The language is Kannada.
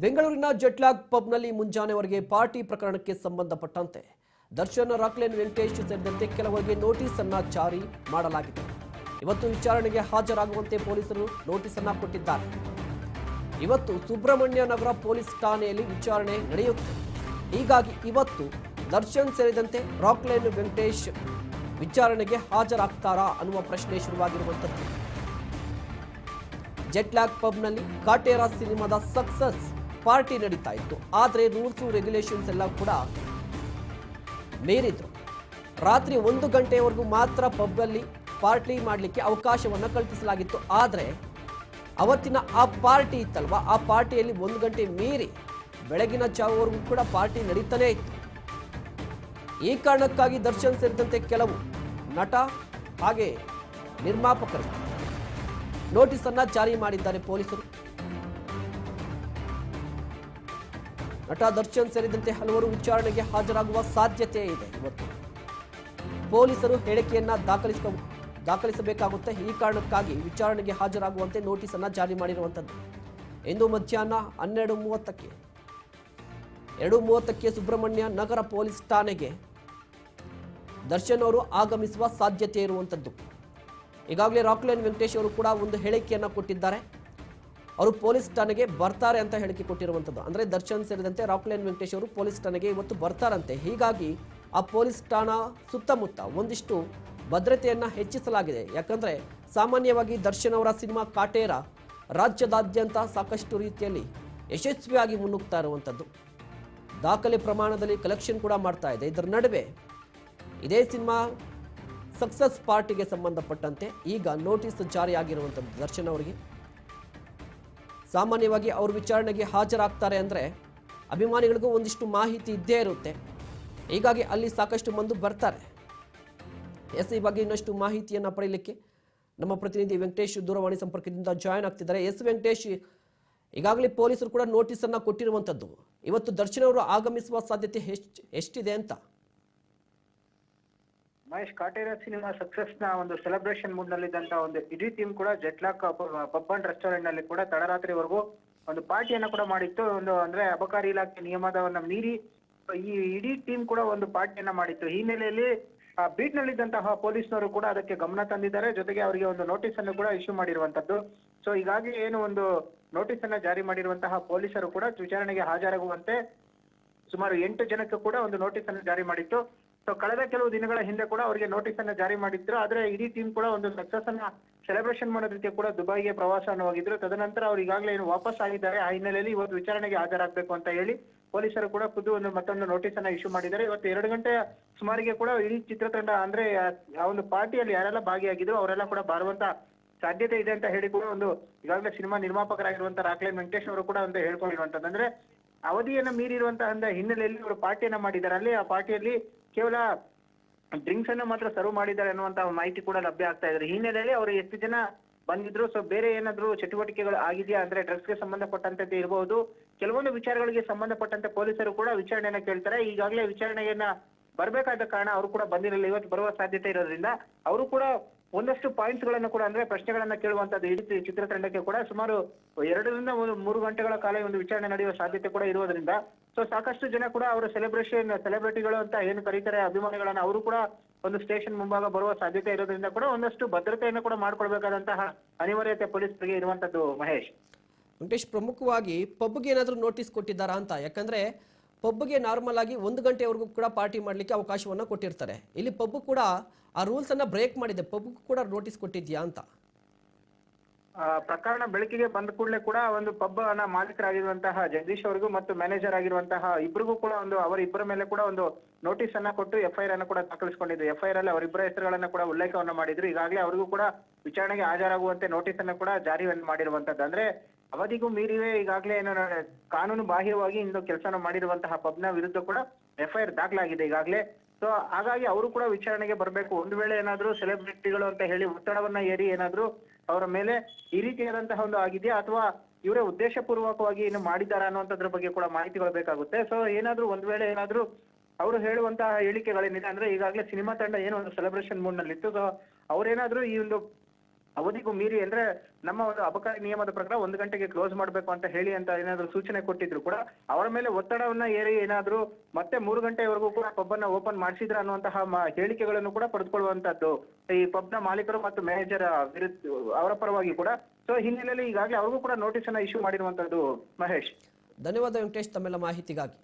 ಬೆಂಗಳೂರಿನ ಜೆಟ್ಲಾಗ್ ಪಬ್ನಲ್ಲಿ ಮುಂಜಾನೆವರೆಗೆ ಪಾರ್ಟಿ ಪ್ರಕರಣಕ್ಕೆ ಸಂಬಂಧಪಟ್ಟಂತೆ ದರ್ಶನ್, ರಾಕ್ಲೇನ್, ವೆಂಕಟೇಶ್ ಸೇರಿದಂತೆ ಕೆಲವರಿಗೆ ನೋಟಿಸ್ ಅನ್ನ ಜಾರಿ ಮಾಡಲಾಗಿದೆ. ಇವತ್ತು ವಿಚಾರಣೆಗೆ ಹಾಜರಾಗುವಂತೆ ಪೊಲೀಸರು ನೋಟಿಸ್ ಅನ್ನ ಕೊಟ್ಟಿದ್ದಾರೆ. ಇವತ್ತು ಸುಬ್ರಹ್ಮಣ್ಯ ನಗರ ಪೊಲೀಸ್ ಠಾಣೆಯಲ್ಲಿ ವಿಚಾರಣೆ ನಡೆಯುತ್ತೆ ಹೀಗಾಗಿ ಇವತ್ತು ದರ್ಶನ್ ಸೇರಿದಂತೆ ರಾಕ್ಲೈನ್, ವೆಂಕಟೇಶ್ ವಿಚಾರಣೆಗೆ ಹಾಜರಾಗ್ತಾರಾ ಅನ್ನುವ ಪ್ರಶ್ನೆ ಶುರುವಾಗಿರುವಂಥದ್ದು. ಜೆಟ್ಲಾಗ್ ಪಬ್ನಲ್ಲಿ ಕಾಟೇರಾ ಸಿನಿಮಾದ ಸಕ್ಸಸ್ ಪಾರ್ಟಿ ನಡೀತಾ ಇತ್ತು. ಆದರೆ ರೂಲ್ಸ್ ರೆಗ್ಯುಲೇಷನ್ಸ್ ಎಲ್ಲ ಕೂಡ ಮೀರಿದ್ರು. ರಾತ್ರಿ ಒಂದು ಗಂಟೆಯವರೆಗೂ ಮಾತ್ರ ಪಬ್ಬಲ್ಲಿ ಪಾರ್ಟಿ ಮಾಡಲಿಕ್ಕೆ ಅವಕಾಶವನ್ನು ಕಲ್ಪಿಸಲಾಗಿತ್ತು. ಆದರೆ ಅವತ್ತಿನ ಆ ಪಾರ್ಟಿ ಇತ್ತಲ್ವಾ? ಆ ಪಾರ್ಟಿಯಲ್ಲಿ ಒಂದು ಗಂಟೆ ಮೀರಿ ಬೆಳಗಿನ ಜಾವವರೆಗೂ ಕೂಡ ಪಾರ್ಟಿ ನಡೀತಾನೇ ಇತ್ತು. ಈ ಕಾರಣಕ್ಕಾಗಿ ದರ್ಶನ್ ಸೇರಿದಂತೆ ಕೆಲವು ನಟ ಹಾಗೆ ನಿರ್ಮಾಪಕರು ನೋಟಿಸ್ ಅನ್ನ ಜಾರಿ ಮಾಡಿದ್ದಾರೆ ಪೊಲೀಸರು. ನಟ ದರ್ಶನ್ ಸೇರಿದಂತೆ ಹಲವರು ವಿಚಾರಣೆಗೆ ಹಾಜರಾಗುವ ಸಾಧ್ಯತೆ ಇದೆ. ಇವತ್ತು ಪೊಲೀಸರು ಹೇಳಿಕೆಯನ್ನ ದಾಖಲಿಸ ದಾಖಲಿಸಬೇಕಾಗುತ್ತೆ. ಈ ಕಾರಣಕ್ಕಾಗಿ ವಿಚಾರಣೆಗೆ ಹಾಜರಾಗುವಂತೆ ನೋಟಿಸ್ ಅನ್ನ ಜಾರಿ ಮಾಡಿರುವಂಥದ್ದು. ಇಂದು ಮಧ್ಯಾಹ್ನ ಹನ್ನೆರಡು ಮೂವತ್ತಕ್ಕೆ, ಎರಡು ಮೂವತ್ತಕ್ಕೆ ಸುಬ್ರಹ್ಮಣ್ಯ ನಗರ ಪೊಲೀಸ್ ಠಾಣೆಗೆ ದರ್ಶನ್ ಅವರು ಆಗಮಿಸುವ ಸಾಧ್ಯತೆ ಇರುವಂಥದ್ದು. ಈಗಾಗಲೇ ರಾಕ್ಲೈನ್ ವೆಂಕಟೇಶ್ ಅವರು ಕೂಡ ಒಂದು ಹೇಳಿಕೆಯನ್ನು ಕೊಟ್ಟಿದ್ದಾರೆ. ಅವರು ಪೊಲೀಸ್ ಠಾಣೆಗೆ ಬರ್ತಾರೆ ಅಂತ ಹೇಳಿಕೆ ಕೊಟ್ಟಿರುವಂಥದ್ದು. ಅಂದರೆ ದರ್ಶನ್ ಸೇರಿದಂತೆ ರಾಕ್ಲೈನ್ ವೆಂಕಟೇಶ್ ಅವರು ಪೊಲೀಸ್ ಠಾಣೆಗೆ ಇವತ್ತು ಬರ್ತಾರಂತೆ. ಹೀಗಾಗಿ ಆ ಪೊಲೀಸ್ ಠಾಣಾ ಸುತ್ತಮುತ್ತ ಒಂದಿಷ್ಟು ಭದ್ರತೆಯನ್ನು ಹೆಚ್ಚಿಸಲಾಗಿದೆ. ಯಾಕಂದರೆ ಸಾಮಾನ್ಯವಾಗಿ ದರ್ಶನ್ ಅವರ ಸಿನಿಮಾ ಕಾಟೇರ ರಾಜ್ಯದಾದ್ಯಂತ ಸಾಕಷ್ಟು ರೀತಿಯಲ್ಲಿ ಯಶಸ್ವಿಯಾಗಿ ಮುನ್ನುಗ್ತಾ ಇರುವಂಥದ್ದು. ದಾಖಲೆ ಪ್ರಮಾಣದಲ್ಲಿ ಕಲೆಕ್ಷನ್ ಕೂಡ ಮಾಡ್ತಾ ಇದೆ. ಇದರ ನಡುವೆ ಇದೇ ಸಿನಿಮಾ ಸಕ್ಸಸ್ ಪಾರ್ಟಿಗೆ ಸಂಬಂಧಪಟ್ಟಂತೆ ಈಗ ನೋಟಿಸ್ ಜಾರಿಯಾಗಿರುವಂಥದ್ದು ದರ್ಶನ್ ಅವರಿಗೆ. ಸಾಮಾನ್ಯವಾಗಿ ಅವರು ವಿಚಾರಣೆಗೆ ಹಾಜರಾಗ್ತಾರೆ ಅಂದರೆ ಅಭಿಮಾನಿಗಳಿಗೂ ಒಂದಿಷ್ಟು ಮಾಹಿತಿ ಇದ್ದೇ ಇರುತ್ತೆ. ಹೀಗಾಗಿ ಅಲ್ಲಿ ಸಾಕಷ್ಟು ಮಂದಿ ಬರ್ತಾರೆ. ಎಸ್, ಈ ಬಗ್ಗೆ ಇನ್ನಷ್ಟು ಮಾಹಿತಿಯನ್ನು ಪಡೆಯಲಿಕ್ಕೆ ನಮ್ಮ ಪ್ರತಿನಿಧಿ ವೆಂಕಟೇಶ್ ದೂರವಾಣಿ ಸಂಪರ್ಕದಿಂದ ಜಾಯ್ನ್ ಆಗ್ತಿದ್ದಾರೆ. ಎಸ್, ವೆಂಕಟೇಶ್, ಈಗಾಗಲೇ ಪೊಲೀಸರು ಕೂಡ ನೋಟಿಸನ್ನು ಕೊಟ್ಟಿರುವಂಥದ್ದು. ಇವತ್ತು ದರ್ಶನ್ ಅವರು ಆಗಮಿಸುವ ಸಾಧ್ಯತೆ ಎಷ್ಟು ಎಷ್ಟಿದೆ ಅಂತ? ಮಹೇಶ್ ಕಾಟೇರ ಸಿನಿಮಾ ಸಕ್ಸಸ್ನ ಒಂದು ಸೆಲೆಬ್ರೇಷನ್ ಮೂಡ್ ನಲ್ಲಿದ್ದಂತ ಒಂದು ಇಡೀ ಟೀಮ್ ಕೂಡ ಜೆಟ್ಲಾಕ್ ಪಬ್ ಅಂಡ್ ರೆಸ್ಟೋರೆಂಟ್ನಲ್ಲಿ ಕೂಡ ತಡರಾತ್ರಿವರೆಗೂ ಒಂದು ಪಾರ್ಟಿಯನ್ನ ಕೂಡ ಮಾಡಿತ್ತು. ಒಂದು ಅಂದ್ರೆ ಅಬಕಾರಿ ಇಲಾಖೆ ನಿಯಮದವನ್ನ ಮೀರಿ ಈ ಇಡೀ ಟೀಮ್ ಕೂಡ ಒಂದು ಪಾರ್ಟಿಯನ್ನ ಮಾಡಿತ್ತು. ಈ ಹಿನ್ನೆಲೆಯಲ್ಲಿ, ಆ ಬೀಟ್ ನಲ್ಲಿದ್ದಂತಹ ಪೊಲೀಸ್ನವರು ಕೂಡ ಅದಕ್ಕೆ ಗಮನ ತಂದಿದ್ದಾರೆ. ಜೊತೆಗೆ ಅವರಿಗೆ ಒಂದು ನೋಟಿಸ್ ಅನ್ನು ಕೂಡ ಇಶ್ಯೂ ಮಾಡಿರುವಂತದ್ದು. ಸೊ ಹೀಗಾಗಿ ಏನು ಒಂದು ನೋಟಿಸ್ ಅನ್ನ ಜಾರಿ ಮಾಡಿರುವಂತಹ ಪೊಲೀಸರು ಕೂಡ ವಿಚಾರಣೆಗೆ ಹಾಜರಾಗುವಂತೆ ಸುಮಾರು ಎಂಟು ಜನಕ್ಕೆ ಕೂಡ ಒಂದು ನೋಟಿಸ್ ಅನ್ನು ಜಾರಿ ಮಾಡಿತ್ತು. ಸೊ ಕಳೆದ ಕೆಲವು ದಿನಗಳ ಹಿಂದೆ ಕೂಡ ಅವರಿಗೆ ನೋಟಿಸ್ ಅನ್ನ ಜಾರಿ ಮಾಡಿದ್ರು. ಆದ್ರೆ ಇಡೀ ಟೀಮ್ ಕೂಡ ಒಂದು ಸಕ್ಸಸ್ ಅನ್ನ ಸೆಲೆಬ್ರೇಷನ್ ಮಾಡೋದಕ್ಕೆ ಕೂಡ ದುಬೈಗೆ ಪ್ರವಾಸವನ್ನು ಹೋಗಿದ್ರು ತದನಂತರ ಅವ್ರು ಈಗಾಗಲೇ ಏನು ವಾಪಸ್ ಆಗಿದ್ದಾರೆ. ಆ ಹಿನ್ನೆಲೆಯಲ್ಲಿ ಇವತ್ತು ವಿಚಾರಣೆಗೆ ಹಾಜರಾಗಬೇಕು ಅಂತ ಹೇಳಿ ಪೊಲೀಸರು ಕೂಡ ಖುದ್ದು ಒಂದು ಮತ್ತೊಂದು ನೋಟಿಸ್ ಅನ್ನ ಇಶ್ಯೂ ಮಾಡಿದ್ದಾರೆ. ಇವತ್ತು ಎರಡು ಗಂಟೆ ಸುಮಾರಿಗೆ ಕೂಡ ಇಡೀ ಚಿತ್ರತಂಡ ಅಂದ್ರೆ ಆ- ಒಂದು ಪಾರ್ಟಿಯಲ್ಲಿ ಯಾರೆಲ್ಲ ಭಾಗಿಯಾಗಿದ್ರು ಅವರೆಲ್ಲ ಕೂಡ ಬಾರುವಂತ ಸಾಧ್ಯತೆ ಇದೆ ಅಂತ ಹೇಳಿ ಕೂಡ ಒಂದು ಈಗಾಗಲೇ ಸಿನಿಮಾ ನಿರ್ಮಾಪಕರಾಗಿರುವಂತ ರಾಕ್ಲೈನ್ ವೆಂಕಟೇಶ್ ಅವರು ಕೂಡ ಒಂದು ಹೇಳ್ಕೊಂಡಿರುವಂತದ್ದು. ಅಂದ್ರೆ ಅವಧಿಯನ್ನ ಮೀರಿರುವಂತಹ ಹಿನ್ನೆಲೆಯಲ್ಲಿ ಅವರು ಪಾರ್ಟಿಯನ್ನ ಮಾಡಿದ್ದಾರೆ. ಅಲ್ಲಿ ಆ ಪಾರ್ಟಿಯಲ್ಲಿ ಕೇವಲ ಡ್ರಿಂಕ್ಸ್ ಅನ್ನು ಮಾತ್ರ ಸರ್ವ್ ಮಾಡಿದ್ದಾರೆ ಅನ್ನುವಂತ ಮಾಹಿತಿ ಕೂಡ ಲಭ್ಯ ಆಗ್ತಾ ಇದ್ದಾರೆ ಹಿನ್ನೆಲೆಯಲ್ಲಿ ಅವರು ಎಷ್ಟು ಜನ ಬಂದಿದ್ರು ಸೊ ಬೇರೆ ಏನಾದ್ರು ಚಟುವಟಿಕೆಗಳು ಆಗಿದೆಯಾ ಅಂದ್ರೆ ಡ್ರಗ್ಸ್ಗೆ ಸಂಬಂಧಪಟ್ಟಂತೆ ಇರಬಹುದು ಕೆಲವೊಂದು ವಿಚಾರಗಳಿಗೆ ಸಂಬಂಧಪಟ್ಟಂತೆ ಪೊಲೀಸರು ಕೂಡ ವಿಚಾರಣೆಯನ್ನ ಕೇಳ್ತಾರೆ. ಈಗಾಗಲೇ ವಿಚಾರಣೆಯನ್ನ ಬರಬೇಕಾದ ಕಾರಣ ಅವರು ಕೂಡ ಬಂದಿರಲಿಲ್ಲ. ಇವತ್ತು ಬರುವ ಸಾಧ್ಯತೆ ಇರೋದ್ರಿಂದ ಅವರು ಕೂಡ ಒಂದಷ್ಟು ಪಾಯಿಂಟ್ಸ್ಗಳನ್ನು ಕೂಡ ಅಂದ್ರೆ ಪ್ರಶ್ನೆಗಳನ್ನ ಕೇಳುವಂತದ್ದು ಇಡೀ ರೀತಿ ಚಿತ್ರತಂಡಕ್ಕೆ ಕೂಡ ಸುಮಾರು ಎರಡರಿಂದ ಒಂದು ಮೂರು ಗಂಟೆಗಳ ಕಾಲ ಒಂದು ವಿಚಾರಣೆ ನಡೆಯುವ ಸಾಧ್ಯತೆ ಕೂಡ ಇರೋದ್ರಿಂದ ಸೊ ಸಾಕಷ್ಟು ಜನ ಕೂಡ ಅವರ ಸೆಲೆಬ್ರೇಷನ್ ಸೆಲೆಬ್ರಿಟಿಗಳು ಅಂತ ಏನು ಕರೀತಾರೆ, ಅಭಿಮಾನಿಗಳನ್ನ ಅವರು ಕೂಡ ಒಂದು ಸ್ಟೇಷನ್ ಮುಂಭಾಗ ಬರುವ ಸಾಧ್ಯತೆ ಇರೋದ್ರಿಂದ ಕೂಡ ಒಂದಷ್ಟು ಭದ್ರತೆಯನ್ನು ಕೂಡ ಮಾಡ್ಕೊಳ್ಬೇಕಾದಂತಹ ಅನಿವಾರ್ಯತೆ ಪೊಲೀಸರಿಗೆ ಇರುವಂತದ್ದು ಮಹೇಶ್. ವೆಂಕಟೇಶ್, ಪ್ರಮುಖವಾಗಿ ಪಬ್ಗೆ ಏನಾದರೂ ನೋಟಿಸ್ ಕೊಟ್ಟಿದ್ದಾರಾ ಅಂತ? ಯಾಕಂದ್ರೆ ಪಬ್ಗೆ ನಾರ್ಮಲ್ ಆಗಿ ಒಂದು ಗಂಟೆವರೆಗೂ ಕೂಡ ಪಾರ್ಟಿ ಮಾಡಲಿಕ್ಕೆ ಅವಕಾಶವನ್ನು ಕೊಟ್ಟಿರ್ತಾರೆ. ಇಲ್ಲಿ ಪಬ್ ಕೂಡ ಆ ರೂಲ್ಸನ್ನು ಬ್ರೇಕ್ ಮಾಡಿದೆ. ಪಬ್ಗೂ ಕೂಡ ನೋಟಿಸ್ ಕೊಟ್ಟಿದ್ಯಾ ಅಂತ. ಪ್ರಕರಣ ಬೆಳಕಿಗೆ ಬಂದ ಕೂಡಲೇ ಕೂಡ ಒಂದು ಪಬ್ನ ಮಾಲೀಕರಾಗಿರುವಂತಹ ಜಗದೀಶ್ ಅವರಿಗೂ ಮತ್ತು ಮ್ಯಾನೇಜರ್ ಆಗಿರುವಂತಹ ಇಬ್ಬರಿಗೂ ಕೂಡ ಒಂದು ಅವರಿಬ್ಬರ ಮೇಲೆ ಕೂಡ ಒಂದು ನೋಟಿಸ್ ಅನ್ನ ಕೊಟ್ಟು ಎಫ್ಐಆರ್ ಅನ್ನು ಕೂಡ ದಾಖಲಿಸಿಕೊಂಡಿದ್ರು ಎಫ್ಐಆರ್ ಅಲ್ಲಿ ಅವರಿಬ್ಬರ ಹೆಸರುಗಳನ್ನ ಕೂಡ ಉಲ್ಲೇಖವನ್ನ ಮಾಡಿದ್ರು. ಈಗಾಗಲೇ ಅವರಿಗೂ ಕೂಡ ವಿಚಾರಣೆಗೆ ಹಾಜರಾಗುವಂತೆ ನೋಟಿಸ್ ಅನ್ನು ಕೂಡ ಜಾರಿಯನ್ನು ಮಾಡಿರುವಂತದ್ದು. ಅಂದ್ರೆ ಅವಧಿಗೂ ಮೀರಿವೆ ಈಗಾಗಲೇ ಏನು ಕಾನೂನು ಬಾಹಿರವಾಗಿ ಇಂದು ಕೆಲಸ ಮಾಡಿರುವಂತಹ ಪಬ್ನ ವಿರುದ್ಧ ಕೂಡ ಎಫ್ಐಆರ್ ದಾಖಲಾಗಿದೆ. ಈಗಾಗಲೇ ಸೊ ಹಾಗಾಗಿ ಅವರು ಕೂಡ ವಿಚಾರಣೆಗೆ ಬರಬೇಕು. ಒಂದು ವೇಳೆ ಏನಾದರೂ ಸೆಲೆಬ್ರಿಟಿಗಳು ಅಂತ ಹೇಳಿ ಒತ್ತಡವನ್ನ ಏರಿ ಏನಾದರೂ ಅವರ ಮೇಲೆ ಈ ರೀತಿಯಾದಂತಹ ಒಂದು ಆಗಿದೆಯಾ? ಅಥವಾ ಇವರೇ ಉದ್ದೇಶಪೂರ್ವಕವಾಗಿ ಏನು ಮಾಡಿದ್ದಾರೆ ಅನ್ನುವಂಥದ್ರ ಬಗ್ಗೆ ಕೂಡ ಮಾಹಿತಿಗಳು ಬೇಕಾಗುತ್ತೆ. ಸೊ ಏನಾದರೂ ಒಂದು ವೇಳೆ ಏನಾದರೂ ಅವರು ಹೇಳುವಂತಹ ಹೇಳಿಕೆಗಳೇನಿದೆ ಅಂದ್ರೆ ಈಗಾಗಲೇ ಸಿನಿಮಾ ತಂಡ ಏನು ಒಂದು ಸೆಲೆಬ್ರೇಷನ್ ಮೂಡ್ನಲ್ಲಿ ಇತ್ತು ಸೊ ಅವ್ರೇನಾದ್ರೂ ಈ ಒಂದು ಅವಧಿಗೂ ಮೀರಿ ಅಂದ್ರೆ ನಮ್ಮ ಒಂದು ಅಬಕಾರಿ ನಿಯಮದ ಪ್ರಕಾರ ಒಂದು ಗಂಟೆಗೆ ಕ್ಲೋಸ್ ಮಾಡಬೇಕು ಅಂತ ಹೇಳಿ ಅಂತ ಏನಾದರೂ ಸೂಚನೆ ಕೊಟ್ಟಿದ್ರು ಕೂಡ ಅವರ ಮೇಲೆ ಒತ್ತಡವನ್ನ ಏರಿ ಏನಾದರೂ ಮತ್ತೆ ಮೂರು ಗಂಟೆವರೆಗೂ ಕೂಡ ಪಬ್ ಅನ್ನ ಓಪನ್ ಮಾಡಿಸಿದ್ರ ಅನ್ನುವಂತಹ ಹೇಳಿಕೆಗಳನ್ನು ಕೂಡ ಪಡೆದುಕೊಳ್ಳುವಂತದ್ದು. ಈ ಪಬ್ನ ಮಾಲೀಕರು ಮತ್ತು ಮ್ಯಾನೇಜರ್ ವಿರುದ್ಧ ಅವರ ಪರವಾಗಿ ಕೂಡ. ಸೊ ಹಿನ್ನೆಲೆಯಲ್ಲಿ ಈಗಾಗಲೇ ಅವ್ರಿಗೂ ಕೂಡ ನೋಟಿಸ್ ಅನ್ನ ಇಶ್ಯೂ ಮಾಡಿರುವಂತದ್ದು ಮಹೇಶ್. ಧನ್ಯವಾದ ವೆಂಕಟೇಶ್, ತಮ್ಮೆಲ್ಲ ಮಾಹಿತಿಗಾಗಿ.